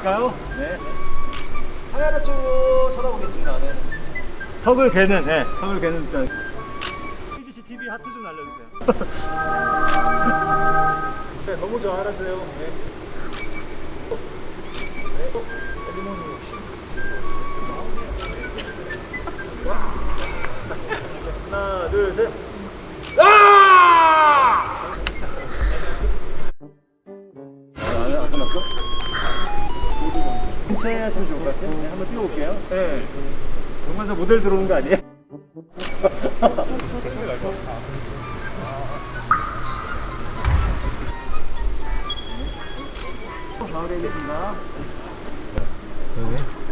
네, 가실까요? 네. 카메라 쪽으로 쳐다보겠습니다. 네. 턱을 괴는, 네, 턱을 괴는 일단. PGC TV 하트 좀 날려주세요. 네, 너무 잘하세요. 네. 네. 셀리모니 혹시. 하나, 둘, 셋. 아, 근처에 하시면 좋을 것 같아요. 네, 한번 찍어볼게요. 네. 정말 저 모델 들어오는 거 아니에요?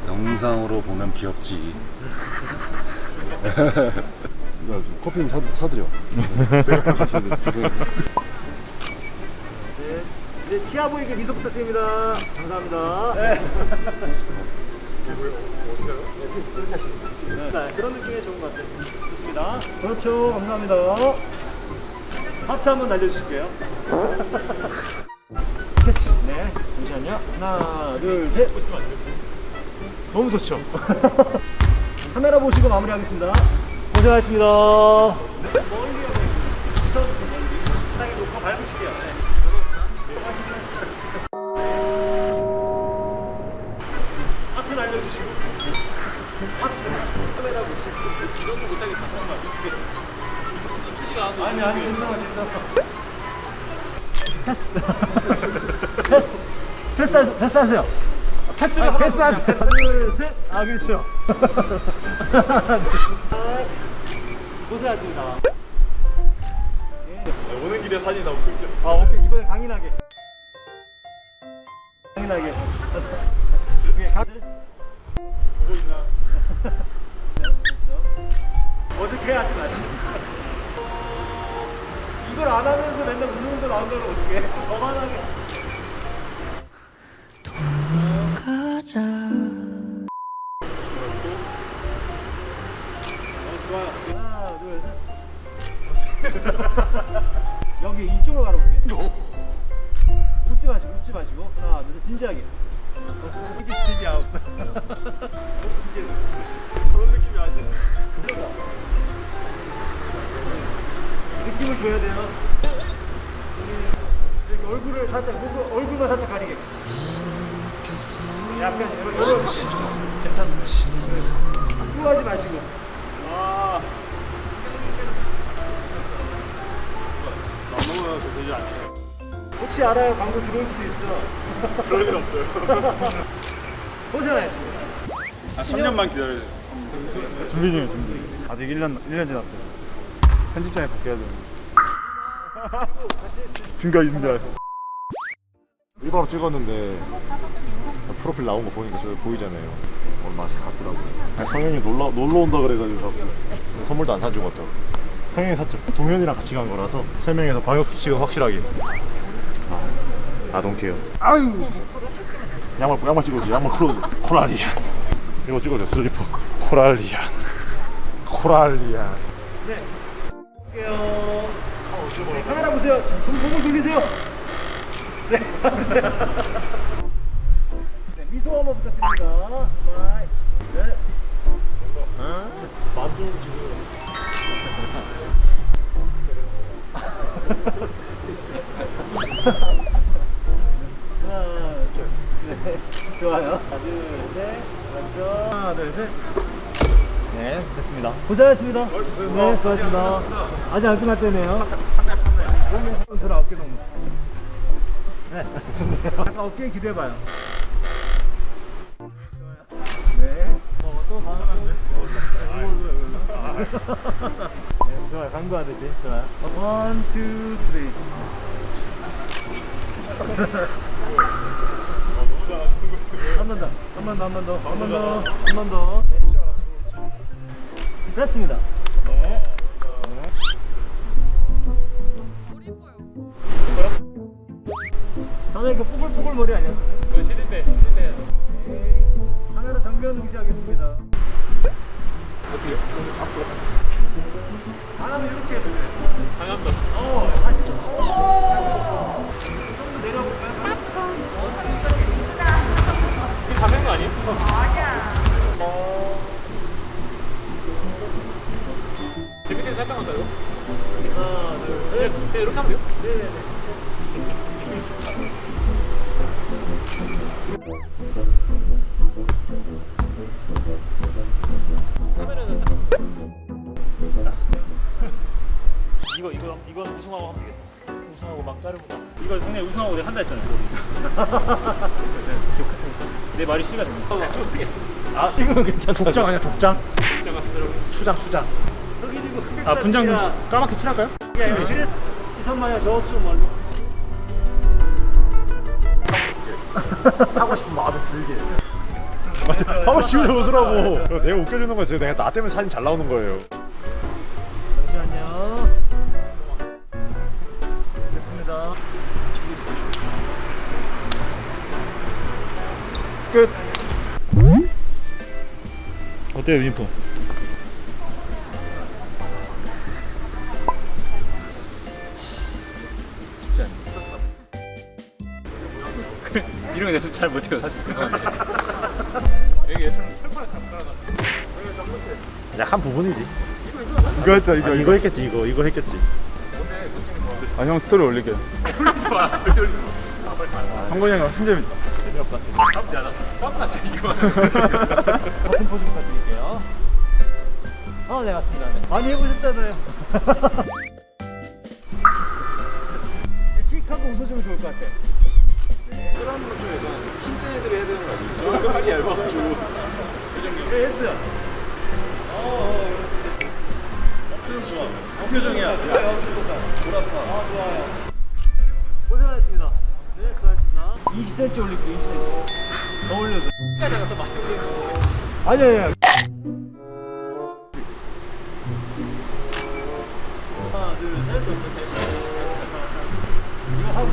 영상으로 보면 귀엽지. 야, 좀 커피 좀 사, 사드려. 제가 돼. 네, 이제 치아 보이게 미소 부탁드립니다. 감사합니다. 네. 네, 그런 느낌이 좋은 것 같아요. 좋습니다. 그렇죠. 감사합니다. 하트 한번 날려주실게요. 캐치. 네. 잠시만요. 하나, 둘, 셋. 너무 좋죠. 카메라 보시고 마무리하겠습니다. 고생하셨습니다. 네, 멀리 하고 시선 멀리. 상당히 높아 밟으실게요. 네. 하트 날려주시고. 하트 카메라 보시고. 이런 거 못 하겠다. 잠깐만. 아니 아니 괜찮아 괜찮아. 패스. 패스. 패스하세요 패스하세요. 패스를 패스하세요. 둘셋아 그렇죠. 고생하셨습니다. 오는 길에 사진 나오고 있죠. 아 오케이. 이번엔 강인하게 가... 보고 있나? 어색해 하지 마시고. 이걸 안 하면서 맨날 웃는 거 나온다면 어떡해? 거만하게. 가자. 하나 둘 셋. 여기 이쪽으로 가볼게 웃지 마시고 웃지 마시고. 하나 둘셋 진지하게. 이제 스티비 아웃 이제 저런 느낌이 아직. 느낌을 줘야 돼요. 여기 얼굴을 살짝 얼굴, 얼굴만 살짝 가리게. 약간 이렇게 괜찮네 후하지 마시고. 아. 너무 저 되지 않아요. 혹시 알아요? 광고 들어올 수도 있어 그럴 일 없어요. 고생하셨습니다 한 3년만 기다려요. 준비 중이에요 준비 아직 1년 1년 지났어요 편집장에 바뀌어야 돼요 증거 인멸 일바로 찍었는데 프로필 나온 거 보니까 저 보이잖아요. 오늘 맛이 같더라고요. 성현이 놀러, 놀러 온다 그래가지고 자꾸 선물도 안 사주고 왔더라고. 성현이 샀죠 동현이랑 같이 간 거라서 세 명에서 방역 수칙은 확실하게 아, 동태요. 아유. 양말 양말 찍어줘. 양말 클로즈. 코랄리안. 이거 찍어줘 슬리퍼. 코랄리안. 코랄리안. 네 볼게요 네, 카메라 보세요. 좀 보고 돌리세요. 네 맞아요. 네, 미소 한번 부탁드립니다. 스마일. 네. 만두 지금 좋아요. 하나 둘 셋. 그렇죠 하나 둘 셋 네 됐습니다. 고생하셨습니다 네 수고하셨습니다. 아직 안 끝났다네요. 너무 선수라 어깨 너무 네 잠깐 어깨 기대봐요. 네. 어, 또 방금 네, 좋아요. 강구하듯이. 좋아요. 쓰리. 한 번 더. 한 번 더, 한 번 더. 한 번 더. 한 번 더. 네. 됐습니다. 네. 전에 그 뽀글뽀글 머리 아니었어요? 그 시즌 때 시즌 때 네. 카메라 정면 응시하겠습니다. 어떻게 잡고 안 하면 이렇게 해도 돼요. 방향도 네, 네, 이렇게 하면 돼요? 카메라는 딱 이거 이거 이건 우승하고 하면 되겠다. 우승하고 막 자르고. 이거 형님 우승하고 내가 한다 했잖아요. 내 말이 씨가 됩니다. 아 이거는 괜찮다. 족장 아니야 족장? 진짜 같더라고요. 추장 추장. 아 분장 좀 시- 까맣게 칠할까요? 이선만야 저쪽 멀리. 사고 싶은 마음에 들게. 하고 싶으면 웃으라고. 내가 웃겨주는 거지. 내가 나 때문에 사진 잘 나오는 거예요. 잠시만요. 됐습니다. 끝. 어때요 유니폼? 잘 못해요 사실 죄송한데. 여기 예처럼 철판에 잘못 깔아놨네. 약한 부분이지. 이거 했죠. 이거 이거 했겠지. 이거 이거 했겠지. 아형 스토리 올릴게요. 올리지 마. 절대 올리지 마. 성건이 형이 훨씬 재밌다. 야, 나 깜빡이 이거. 버튼 포즈 부탁드릴게요. 어, 네 맞습니다. 네. 많이 해보셨잖아요. 시크하고 웃어주면 좋을 것 애들이 해야 되는 거 팔이 얇아가지고. 네, 했어요. 표정이야. 고생하셨습니다. 네, 수고하셨습니다. 20cm 올릴게요, 20cm. 더 올려줘. 끝까지 나가서 많이 올리는 거. 아니, 아니, 아니. 하나, 둘, 셋. 셋, 셋, 셋. 이거 하고.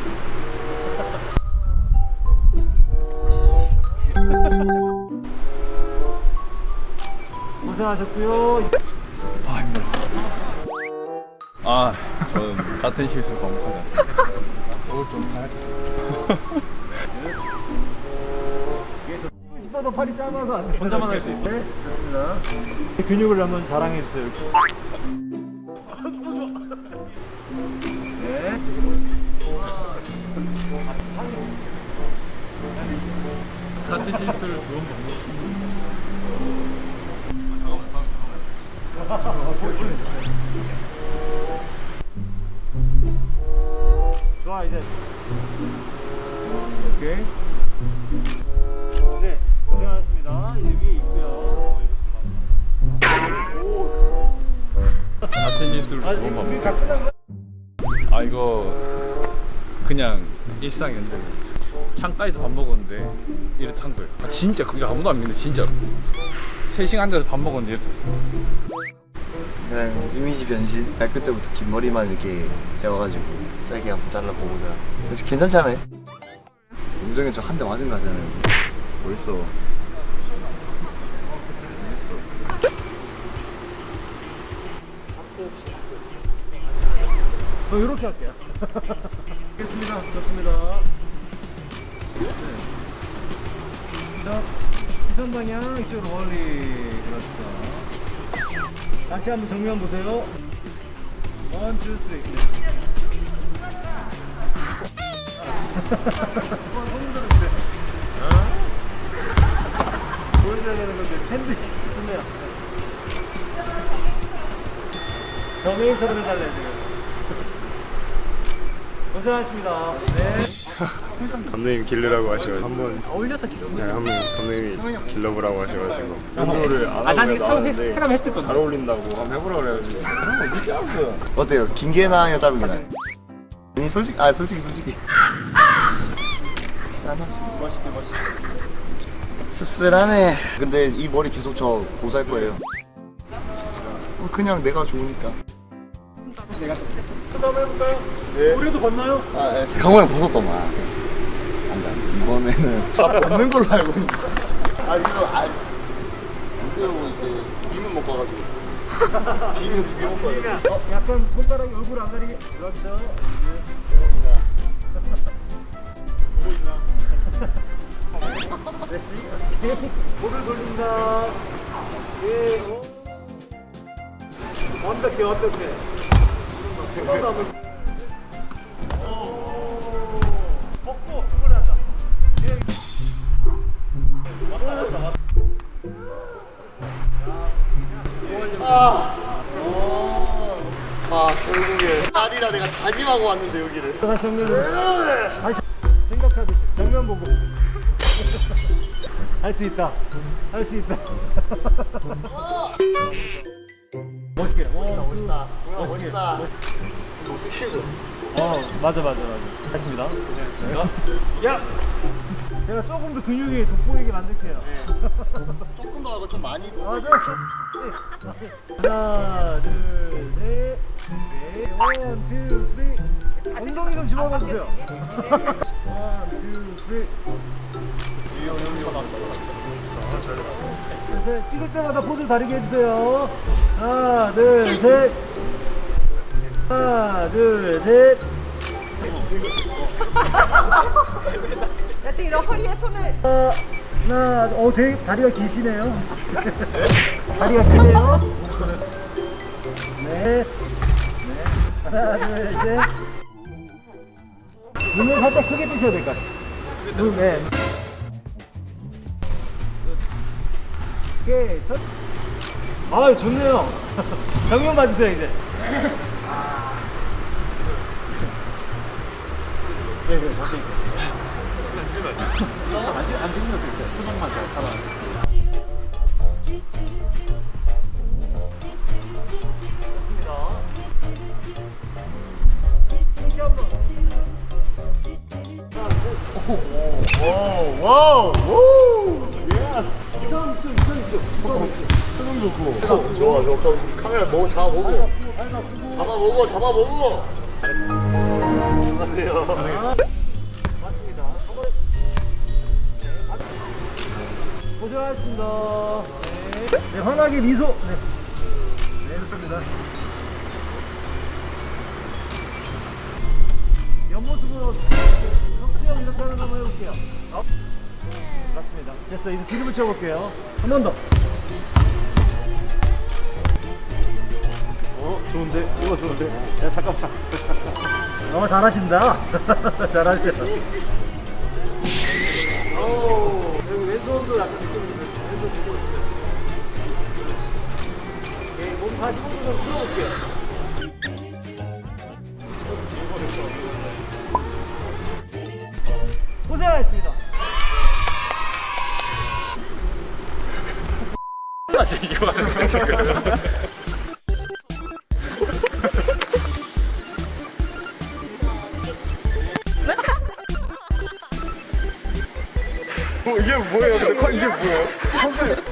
고생하셨고요. 아 저는 같은 실수 반복하지 않습니다. 오늘 좀 가야겠다. 싶어도 팔이 짧아서 안. 혼자만 할 수 있어요? 네, 좋습니다. 근육을 한번 자랑해 주세요. 이렇게. 네. 같은 실수를 두 번 반복. 좋아 이제. 오케이. 네, 고생하셨습니다. 이제 위에 있고요. 같은 실수를 아, 두번 이거? 아 이거 그냥 일상이었는데 창가에서 밥 먹었는데 이렇게 거예요. 아, 진짜 그게 아무도 안 믿는데 진짜로. 3시간 앉아서 밥 먹었는데 이렇게 됐어. 그냥 이미지 변신 날 그때부터 긴 머리만 이렇게 배워가지고 짧게 한번 잘라보고자 그래서 괜찮잖아요 우정이 저 한 대 맞은 거 하잖아요 벌써 저 이렇게 할게요. 알겠습니다. 좋습니다. 자, 시선 방향 이쪽으로 멀리 그렇죠. 다시 한번 정면 보세요. 원, 투, 쓰리. 보여줘야 되는 건데 팬들 좋네요. 정혜인처럼 해달래요 지금. 고생하셨습니다. 네. 감독님 길르라고 하셔가지고 한번 어울려서 길러 네, 한번 감독님이 길러보라고 하셔가지고 운동을 안 하고 그냥 나왔는데 사람 했을 건데. 잘 어울린다고 한번 해보라고 그래가지고 어때요? 긴 게 나아요? 짧은 게 나아요? 아니 솔직히 아 솔직히 솔직히 있어 멋있게 멋있게. 씁쓸하네 근데 이 머리 계속 저 고수할 거예요 어, 그냥 내가 좋으니까 한번더 한번 해볼까요? 네. 우리도 봤나요? 아, 예. 강호 형 벗었더만. 안 돼, 안 돼. 이번에는 다 벗는 걸로 알고 있는데. 아, 이거, 아. 이거 이제, 비면 먹고 가가지고. 비면 두개 먹고 가가지고. 어, 약간 손가락이 얼굴 안 가리게. 그렇죠. 보고 있나? 네, 목을 돌린다. 예, 오. 완벽해, 완벽해. 먹고 그걸 하자. 예. 왔다, 왔다, 왔다. 아, 결국에. 아니라 내가 다짐하고 왔는데, 여기를. 다시 정면으로 다시 생각하듯이 정면 보고 할 수 있다 할 수 있다 멋있게 멋있다 멋있다. 동아, 멋있다. 너무 섹시해져. 어 맞아 맞아 맞아 했습니다 고생했어요 야 제가 조금 더 근육이 돋보이게 만들게요 조금 더 하고 좀 많이 아, 더. 네. 네. 하나 둘셋 네. 원, 투, 쓰리 엉덩이 좀 집어넣어 주세요 원, 투, 쓰리 셋 찍을 때마다 포즈 다르게 해주세요 하나 둘 셋 하나 둘셋 야땡이 너 허리에 손을 하나 어 되게 다리가 기시네요 다리가 기네요 네, 네. 하나 둘 셋 눈을 살짝 크게 뜨셔야 될 것 같아요 눈, 네. 오케이 첫... 아 좋네요 정면 봐주세요 이제 네, 네, 자신 있게. 안, 안 찍는 돼. 표정만 잘 살아. 됐습니다. 이렇게 한 번. 와우, 우! 예스! 이상 이쪽, 이상 이쪽. 표정 좋고. 좋아, 좋아. 그럼 카메라 뭐 잡아보고. 잡아보고, 잡아보고. 안녕하세요. 고생하셨습니다. 네. 네, 환하게 미소. 네. 네, 좋습니다. 옆모습으로 석시형 이렇게 하는 거 한번 해볼게요. 어? 맞습니다. 됐어. 이제 뒤를 붙여볼게요. 한 번 더. 어, 좋은데? 이거 좋은데? 야, 잠깐만. 어, 잘하신다. 잘하신다. 오, 여기 왼손도 약간 느낌이 있어요. 왼손 들고 있어요. 오케이, 몸 45도 좀 풀어볼게요. 이거 하는 거야 지금. 이게 뭐예요? 이게 뭐예요?